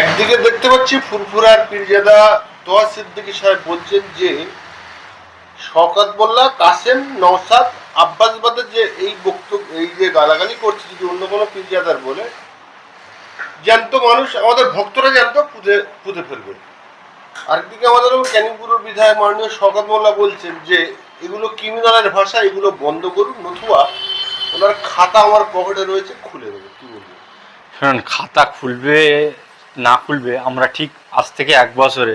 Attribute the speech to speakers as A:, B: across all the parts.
A: একদিকে দেখতে পাচ্ছি ফুরফুরার পীরজাদা তোয়া সিদ্দিকী সাহেব বলছেন যে, শওকত মোল্লা, কাসেম, নওসাদ আব্বাস বাদের যে এই বক্তব্য, এই যে গালাগালি করছে, যদি অন্য কোনো পীরজাদার বলে, জ্যান্ত মানুষ, আমাদের ভক্তরা জ্যান্ত, পুঁতে পুঁতে ফেলবে। আরেকদিকে আমাদের ক্যানিংপুরের বিধায়ক মাননীয় শওকত মোল্লা বলছেন যে, এগুলো ক্রিমিনালের ভাষা, এগুলো বন্ধ করুন, নতুবা ওনার খাতা আমার পকেটে রয়েছে, খুলে দেবে। কি বলব
B: খাতা খুলবে না খুলবে, আমরা ঠিক আজ থেকে এক বছরে।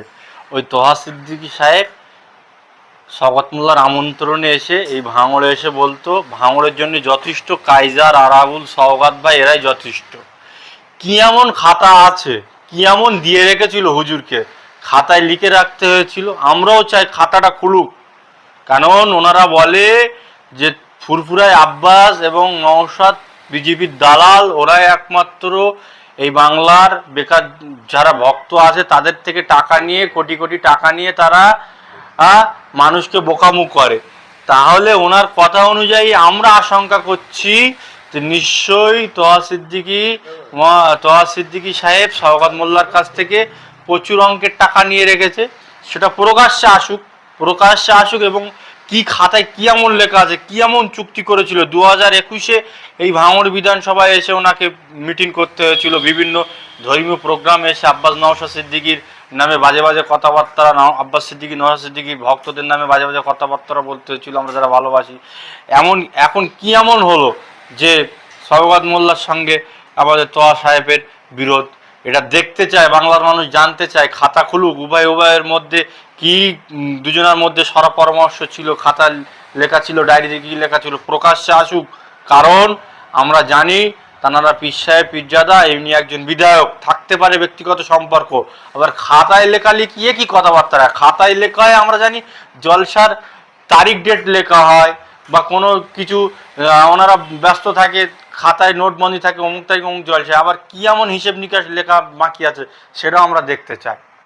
B: ওই তোহা সিদ্দিকী সাহেব মোল্লার আমন্ত্রণে এসে এই ভাঙড়ে এসে বলতো, ভাঙড়ের জন্য যথেষ্ট কাইজার আরাবুল, সওগাত ভাই, এরাই যথেষ্ট। কি এমন খাতা আছে, কি এমন দিয়ে রেখেছিল হুজুরকে? খাতায় লিখে রাখতে হয়েছিল, আমরাও চাই খাতাটা খুলুক। কারণ ওনারা বলে যে ফুরফুরায় আব্বাস এবং নওশাদ বিজেপির দালাল, ওরাই একমাত্র এই বাংলার বেকার যারা ভক্ত আছে, তাদের থেকে টাকা নিয়ে, কোটি কোটি টাকা নিয়ে তারা মানুষকে বোকামুখ করে। তাহলে ওনার কথা অনুযায়ী আমরা আশঙ্কা করছি যে নিশ্চয়ই তোহা সিদ্দিকি তোহা সিদ্দিকি সাহেব, শওকত মোল্লার কাছ থেকে প্রচুর অঙ্কের টাকা নিয়ে রেখেছে। সেটা প্রকাশ্যে আসুক প্রকাশ্যে আসুক এবং কি খাতায় কি এমন লেখা আছে, কি এমন চুক্তি করেছিল? দু হাজার একুশে এই ভাঙড় বিধানসভায় এসে ওনাকে মিটিং করতে হয়েছিল। বিভিন্ন ধর্মীয় প্রোগ্রামে এসে আব্বাস নওশা সিদ্দিকির নামে বাজে বাজে কথাবার্তা আব্বাস সিদ্দিকি নওশা সিদ্দিকির ভক্তদের নামে বাজে বাজে কথাবার্তা বলতে হয়েছিল, আমরা যারা ভালোবাসি। এমন এখন কি এমন হলো যে সৌগাত মোল্লার সঙ্গে আমাদের তোয়া সাহেবের বিরোধ? এটা দেখতে চায়, বাংলার মানুষ জানতে চায়, খাতা খুলুক, উভয় উভয়ের মধ্যে কি দুজনের মধ্যে সরা পরামর্শ ছিল খাতা লেখা ছিল, ডায়েরিতে কি লেখা ছিল, প্রকাশ্যে আসুক। কারণ আমরা জানি তানারা পীর সাহেব পীরজাদা এমনি একজন বিধায়ক, থাকতে পারে ব্যক্তিগত সম্পর্ক। আবার খাতায় লেখা লিখিয়ে কি কথাবার্তা খাতায় লেখায় আমরা জানি জলসার তারিখ ডেট লেখা হয় বা কোনো কিছু ওনারা ব্যস্ত থাকে, খাতায় নোটবন্দি থাকে, অমুক তারিখ অমুক জলসা আবার কি এমন হিসেব নিকাশ লেখা বাকি আছে, সেটাও আমরা দেখতে চাই।